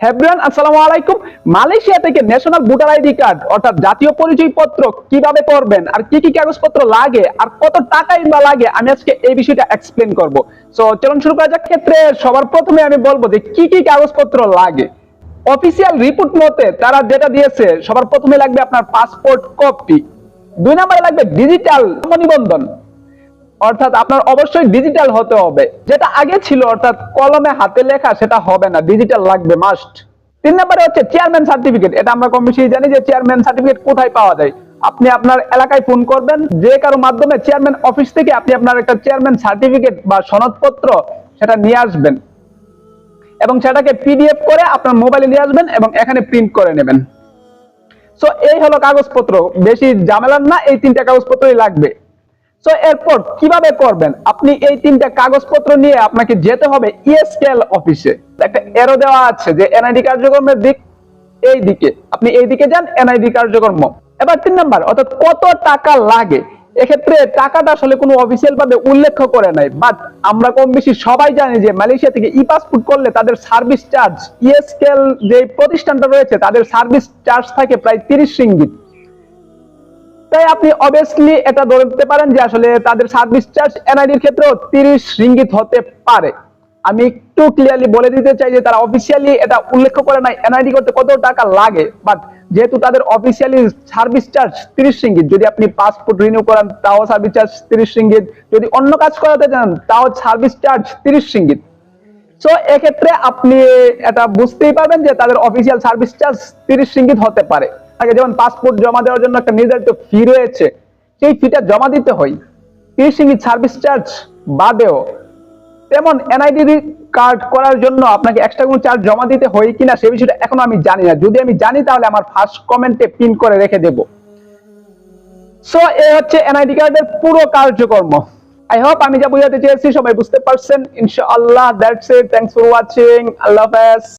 হেব্রিয়ান আসসালামু আলাইকুম। মালয়েশিয়া থেকে ন্যাশনাল ভোটার আইডি কার্ড, অর্থাৎ জাতীয় কীভাবে করবেন আর কি কি কাগজপত্র লাগে, আর কত লাগে, আমি আজকে এই বিষয়টা এক্সপ্লেন করব। সো চলুন শুরু করা যাক। ক্ষেত্রে সবার প্রথমে আমি বলব যে কি কি কাগজপত্র লাগে। অফিসিয়াল রিপোর্ট মতে তারা যেটা দিয়েছে, সবার প্রথমে লাগবে আপনার পাসপোর্ট কপি দুই নম্বরে লাগবে ডিজিটাল নিবন্ধন অর্থাৎ আপনার অবশ্যই ডিজিটাল হতে হবে। যেটা আগে ছিল, অর্থাৎ কলমে হাতে লেখা, সেটা হবে না। ডিজিটাল লাগবে মাস্ট তিন নম্বরে হচ্ছে চেয়ারম্যান সার্টিফিকেট এটা আমরা কম বেশি জানি যে চেয়ারম্যান সার্টিফিকেট কোথায় পাওয়া যায়। আপনি আপনার এলাকায় ফোন করবেন, যে কারও মাধ্যমে চেয়ারম্যান অফিস থেকে আপনি আপনার একটা চেয়ারম্যান সার্টিফিকেট বা সনদপত্র সেটা নিয়ে আসবেন। এবং সেটাকে পিডিএফ করে আপনার মোবাইলে নিয়ে আসবেন এবং এখানে প্রিন্ট করে নেবেন। সো এই হলো কাগজপত্র। বেশি ঝামেলার না, এই তিনটা কাগজপত্রই লাগবে। সো এরপর কীভাবে করবেন? আপনি এই তিনটা কাগজপত্র নিয়ে আপনাকে যেতে হবে ইএসকেএল অফিসে একটা এরো দেওয়া আছে যে এনআইডি কার্যক্রমের দিক এই দিকে। আপনি এই দিকে যান এনআইডি কার্যক্রম। এবার তিন নাম্বার, অর্থাৎ কত টাকা লাগে? এক্ষেত্রে টাকাটা আসলে কোনো অফিসিয়াল ভাবে উল্লেখ করে নাই বাট আমরা কম বেশি সবাই জানি যে মালয়েশিয়া থেকে ই পাসপোর্ট করলে তাদের সার্ভিস চার্জ ইএসকেএল যে প্রতিষ্ঠানটা রয়েছে, তাদের সার্ভিস চার্জ থাকে প্রায় তিরিশ রিঙ্গিত। তাই আপনি অবভিয়াসলি এটা ধরতে পারেন যে আসলে তাদের সার্ভিস চার্জ এনআইডির ক্ষেত্রেও তিরিশ রিঙ্গিত হতে পারে। আমি একটু ক্লিয়ারলি বলে দিতে চাই যে তারা অফিসিয়ালি এটা উল্লেখ করে নাই এনআইডি করতে কত টাকা লাগে? বাট যেহেতু তাদের অফিসিয়ালি সার্ভিস চার্জ তিরিশ রিঙ্গিত, যদি আপনি পাসপোর্ট রিনিউ করান, তাও সার্ভিস চার্জ তিরিশ রিঙ্গিত। যদি অন্য কাজ করাতে চান তাও সার্ভিস চার্জ তিরিশ রিঙ্গিত। সো এক্ষেত্রে আপনি এটা বুঝতেই পারবেন যে তাদের অফিসিয়াল সার্ভিস চার্জ তিরিশ রিঙ্গিত হতে পারে। আগে যেমন পাসপোর্ট জমা দেওয়ার জন্য একটা নির্ধারিত ফি রয়েছে, সেই ফিটা জমা দিতে হয়। রিঙ্গিত সার্ভিস চার্জ বাদেও। তেমন এনআইডি কার্ড করার জন্য আপনাকে এক্সট্রা কোনো চার্জ জমা দিতে হয় কিনা সে বিষয়টা এখনও আমি জানি না। যদি আমি জানি, তাহলে আমার ফার্স্ট কমেন্টে পিন করে রেখে দেব। সো এ হচ্ছে এনআইডি কার্ডের পুরো কার্যকর্ম। আই হোপ আমি যা বোঝাতে চেয়েছি, সবাই বুঝতে পারছেন। ইনশাআল্লাহ that's it thanks for watching আল্লাহ হাফেজ।